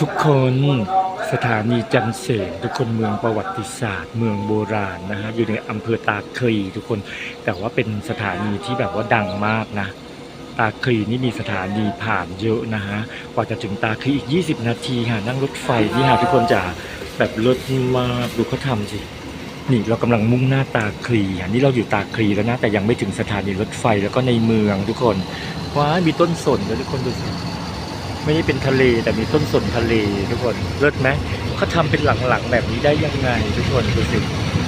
ทุกคนสถานีจันเสนทุกคนเมืองประวัติศาสตร์ เมืองโบราณนะฮะอยู่ในอำเภอตาคลีทุกคน แต่ว่าเป็นสถานีที่แบบว่าดังมากนะ ตาคลีนี่มีสถานีผ่านเยอะนะฮะกว่าจะถึงตาคลีอีก 20 นาทีค่ะนั่งรถไฟนี่ค่ะทุกคนจะแบบรถมากดูเขาทำสินี่เรากำลังมุ่งหน้าตาคลีอะนี่เราอยู่ตาคลีแล้วนะแต่ยังไม่ถึงสถานีรถไฟแล้วก็ในเมืองทุกคนว้ามีต้นสนด้วทุกคนดูสิ ไม่ได้เป็นทะเลแต่มีต้นสนทะเลทุกคนเลิศไหมเขาทำเป็นหลังๆแบบนี้ได้ยังไงทุกคนดูสิ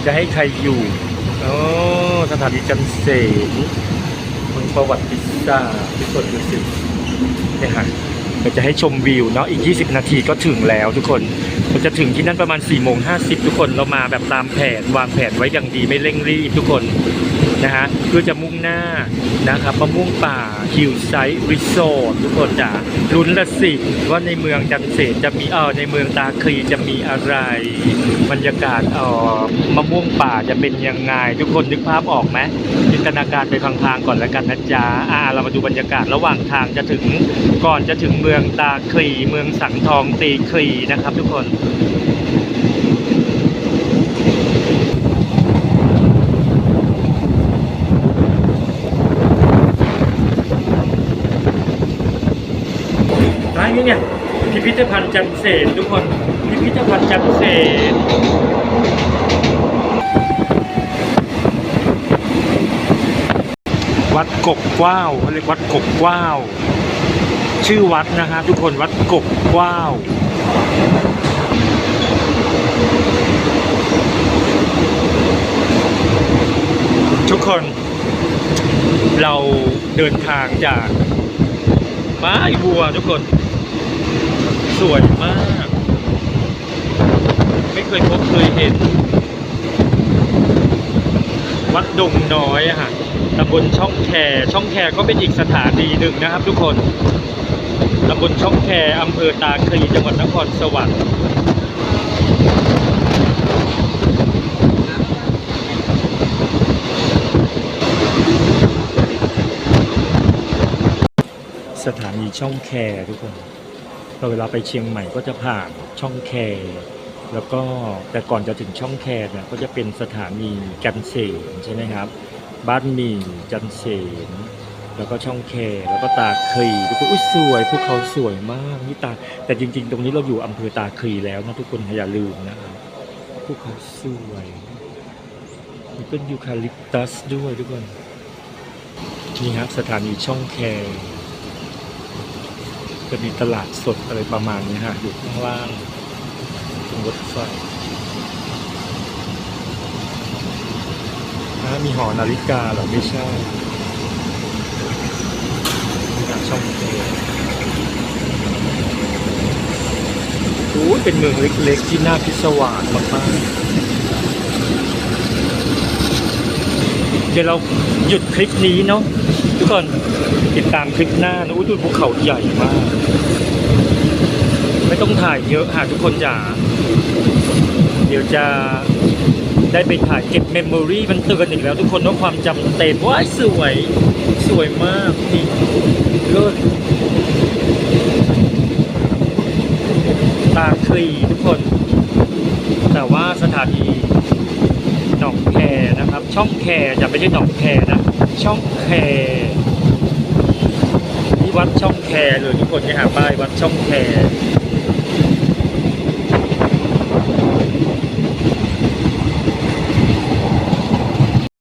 จะให้ใครอยู่โอ้สถานีจันเสนเมืองประวัติศาสตร์ทุกคนดูสิเนี่ยค่ะเราจะให้ชมวิวเนาะอีก 20 นาทีก็ถึงแล้วทุกคนเราจะถึงที่นั่นประมาณ4ี่โมงห้ทุกคนเรามาแบบตามแผนวางแผนไว้อย่างดีไม่เร่งรีบทุกคน นะฮะเพื่อจะมุ่งหน้านะครับมะม่วงป่าฮิลไซด์รีสอร์ททุกคนจ๋าลุ้นละสิว่าในเมืองจันเสนจะมีเออในเมืองตาคลีจะมีอะไร บรรยากาศเออมะม่วงป่าจะเป็นยังไง ทุกคนนึกภาพออกไหมจินตนาการไปพลางๆก่อนแล้วกันนะจ๊ะอ่าเรามาดูบรรยากาศระหว่างทางจะถึงก่อนจะถึงเมืองตาคลีเมืองสังทองตีคลีนะครับ ทุกคน นนี้เนี่ยพิพิธภัณฑ์จันเสนทุกคนพิพิธภัณฑ์จันเสนวัดกกกว้าวเรียกวัดกกกว้าว ชื่อวัดนะฮะทุกคนวัดกกกว้าวทุกคนเราเดินทางจากม้ายบัวทุกคน สวยมาก ไม่เคยพบเคยเห็น วัดดงน้อยอะฮะตำบลช่องแคช่องแคก็เป็นอีกสถานีหนึ่งนะครับ ทุกคนตำบลช่องแคอำเภอตาคลีจังหวัดนครสวรรค์สถานีช่องแคทุกคน เราเวลาไปเชียงใหม่ก็จะผ่านช่องแคแล้วก็แต่ก่อนจะถึงช่องแคเนี่ยก็จะเป็นสถานีจันเสนใช่ไหมครับ บ้านหมี่จันเสนแล้วก็ช่องแคแล้วก็ตาคลีทุกคนอุ้ยสวยภูเขาสวยมากนี่ตา แต่จริง ๆ ตรงนี้เราอยู่อำเภอตาคลีแล้วนะทุกคนอย่าลืมนะครับภูเขาสวยมีต้นยูคาลิปตัสด้วยทุกคนนี่ครับสถานีช่องแค จะมีตลาดสดอะไรประมาณนี้ฮะอยู่ข้างล่างตรงรถไฟอ่ามีหอนาฬิกาหรอไม่ใช่นี่นะช่องแคโอ้ยเป็นเมืองเล็กๆ ที่น่าพิศวาสมากๆ เดี๋ยวเราหยุดคลิปนี้เนาะ ทุกคนติดตามคลิปหน้านะอุ้ยดูภูเขาใหญ่มาก ไม่ต้องถ่ายเยอะหาทุกคนจ๋าเดี๋ยวจะได้ไปถ่ายเก็บเมมโมรีมันเตือนอีกแล้วทุกคนว่าความจำเต็มว้ายสวย สวยมากนี่เลิศตาคลีทุกคน แต่ว่าสถานีหนองแคนะครับ ช่องแคจะไม่ใช่หนองแคนะ ช่องแค วัดช่องแคเลยทุกคนเนี่ยหาป้ายวัดช่องแค